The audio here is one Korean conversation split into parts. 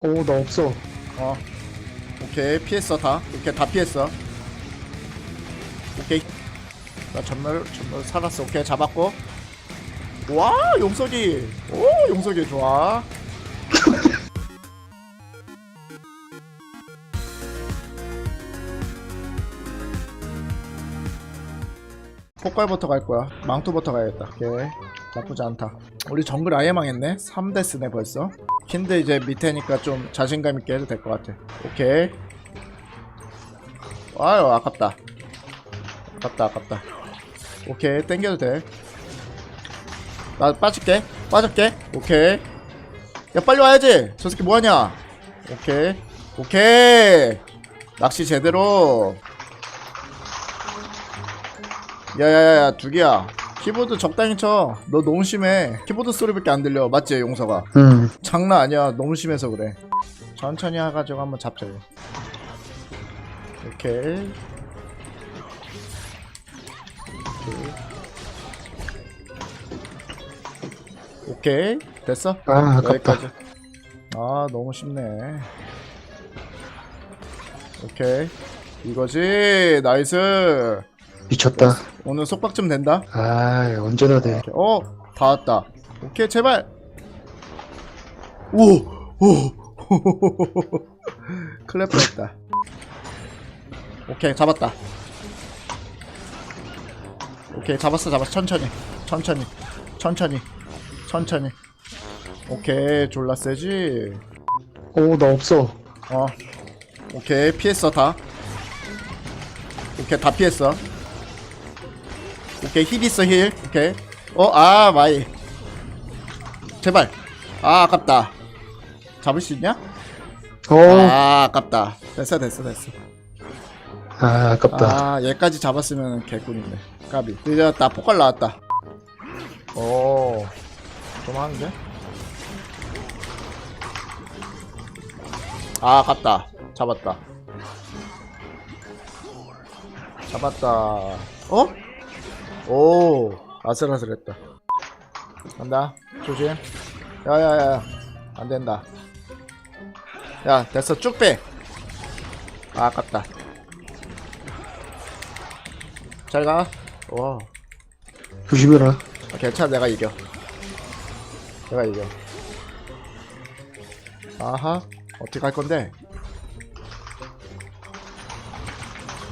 오, 나 없어. 어. 오케이 피했어 다. 오케이 다 피했어. 오케이. 나 전멸 전멸 살았어. 오케이 잡았고. 와 용석이. 오 용석이 좋아. 폭발부터 갈 거야. 망토부터 가야겠다. 오케이. 나쁘지 않다. 우리 정글 아예 망했네. 3대 스네 벌써. 킨드 이제 밑에니까 좀 자신감 있게 해도 될 것 같아. 오케이. 아유 아깝다. 아깝다 아깝다. 오케이 땡겨도 돼. 나 빠질게. 빠질게. 오케이. 야 빨리 와야지. 저 새끼 뭐하냐. 오케이. 오케이. 낚시 제대로. 야야야야 두기야. 키보드 적당히 쳐. 너 너무 심해. 키보드 소리밖에 안 들려. 맞지 용서가? 응. 장난 아니야. 너무 심해서 그래. 천천히 해가지고 한번 잡자. 이거. 오케이. 오케이. 오케이. 됐어? 아, 아깝다. 여기까지. 아, 너무 쉽네. 오케이. 이거지. 나이스. 미쳤다. 오늘 속박 좀 된다. 아, 언제나 돼. 어, 다 왔다. 오케이, 제발. 오, 오. 클랩 뻔했다. 오케이, 잡았다. 오케이, 잡았어, 잡았어. 천천히, 천천히, 천천히, 천천히. 오케이, 졸라 세지. 오, 나 없어. 어, 오케이, 피했어, 다. 오케이, 다 피했어. 오케이, 힐 있어, 힐. 오케이. 어, 아, 마이. 제발. 아, 아깝다. 잡을 수 있냐? 오, 아, 아깝다. 됐어, 됐어, 됐어. 아, 아깝다. 아, 얘까지 잡았으면 개꿀인데. 까비. 이제 나 폭발 나왔다. 오, 좀 하는데? 아, 아깝다. 잡았다. 잡았다. 어? 오, 아슬아슬했다. 간다. 조심. 야야야. 안 된다. 야, 됐어. 쭉 빼. 아, 아깝다. 잘 가. 와. 조심해라. 아, 괜찮아. 내가 이겨. 내가 이겨. 아하. 어떻게 할 건데?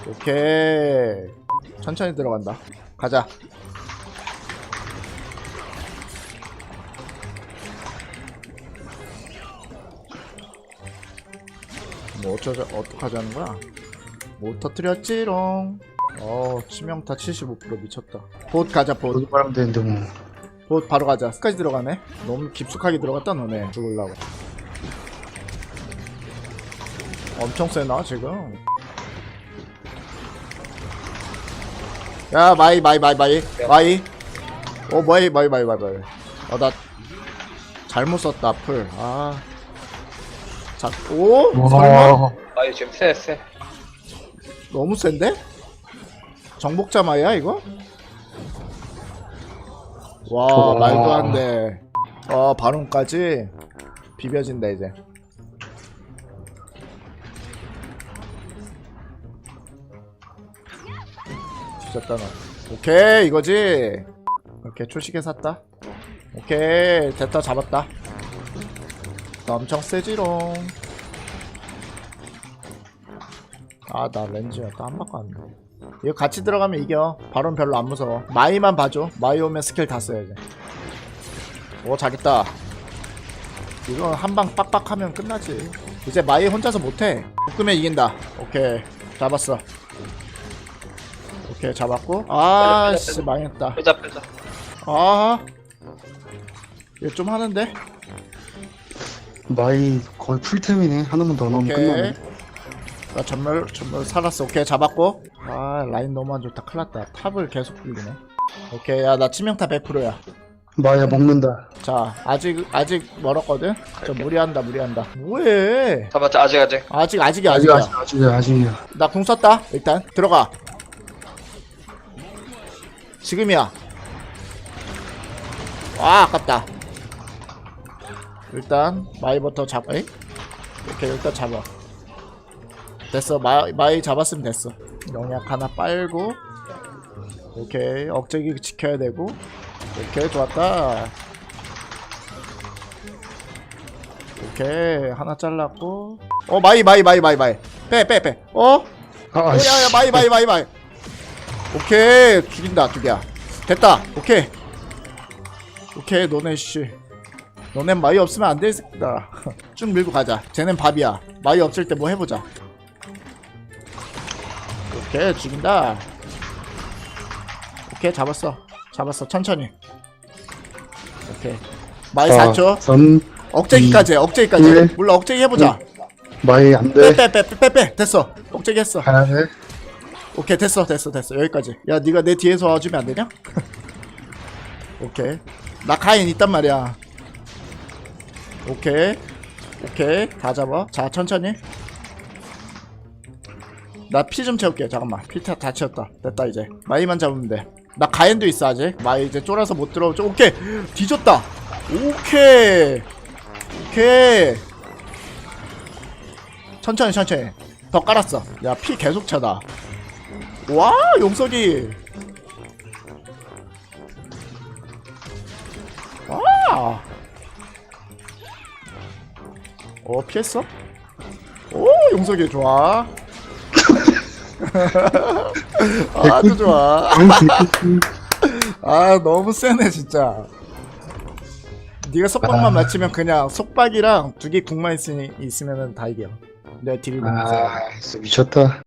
오케이. 천천히 들어간다. 가자. 뭐 어쩌자 어떡하자는 거야? 못 터뜨렸지롱. 어 치명타 75% 미쳤다. 봇 가자 봇. 어디 말하면 되는데, 뭐. 봇 바로 가자. 끝까지 들어가네. 너무 깊숙하게 들어갔다 너네. 죽을라고. 엄청 세나 지금. 야 마이 마이 마이 마이 마이. 어 마이 마이 마이 마이 마이. 어나 잘못 썼다 풀. 아. 자, 오? 설마? 와, 아이 지금 세 세. 너무 센데? 정복자 마이야 이거? 와. 말도 안돼 어 바론까지 비벼진다 이제 뒤졌다 너. 오케이 이거지? 이렇게 초식에 샀다? 오케이 됐다 잡았다. 나 엄청 세지롱. 아 나 렌즈야 또안 바꿨네. 이거 같이 들어가면 이겨. 바론 별로 안 무서워. 마이만 봐줘. 마이 오면 스킬 다 써야지. 오 잘했다. 이거 한 방 빡빡하면 끝나지. 이제 마이 혼자서 못해. 묶으면 이긴다. 오케이. 잡았어 오케이 잡았고. 아씨 망했다. 빼자 빼자. 아 이거 좀 하는데? 마이 거의 풀템이네. 하나만 더 넣으면 오케이. 끝나네. 나 전멸 전멸 살았어. 오케이 잡았고. 아 라인 너무 안 좋다. 큰일났다. 탑을 계속 불리네. 오케이 야 나 치명타 100%야. 마야 먹는다. 자 아직 아직 멀었거든? 저 무리한다 무리한다. 뭐해? 잡았자 아직 아직. 아직 아직이 아직, 아직이야. 아직, 아직이야, 아직이야. 나궁 썼다 일단. 들어가 지금이야. 아 아깝다. 일단 마이버터 잡 에이? 오케이 일단 잡아. 됐어. 마, 마이 잡았으면 됐어. 영약 하나 빨고 오케이 억제기 지켜야 되고 오케이 좋았다. 오케이 하나 잘랐고. 어 마이 마이 마이 마이 마이. 빼 빼빼. 어? 아, 야야 씨. 마이 마이 마이 마이 오케이. 죽인다 두 개야. 됐다. 오케이. 오케이 너네 씨. 너네 마이 없으면 안 되겠다 쭉 밀고 가자. 쟤넨 밥이야. 마이 없을 때 뭐 해보자. 오케이 죽인다. 오케이 잡았어. 잡았어 천천히. 오케이. 마이 아, 4초. 선 억제기까지 해, 억제기까지. 해. 일. 물론 억제기 해보자. 마이 안 돼. 빼빼빼빼빼 됐어. 억제기 했어. 가야 돼. 오케이 됐어 됐어 됐어. 여기까지. 야 네가 내 뒤에서 와주면 안 되냐? 오케이. 나 가인 있단 말이야. 오케이. 오케이. 다 잡아. 자 천천히. 나 피 좀 채울게. 잠깐만. 피다 다 채웠다. 됐다 이제. 마이만 잡으면 돼나 가인도 있어 아직. 마이 이제 쫄아서 못 들어오죠 오케이. 뒤졌다. 오케이. 오케이. 천천히 천천히. 더 깔았어. 야 피 계속 차다 와 용석이 와. 어 피했어? 오 용석이 좋아 아주 좋아 아 너무 세네 진짜 네가 속박만 아. 맞추면 그냥 속박이랑 두 개 국만 있으니 있으면은 다 이겨 내 딜이 너무 세 아, 진짜 미쳤다.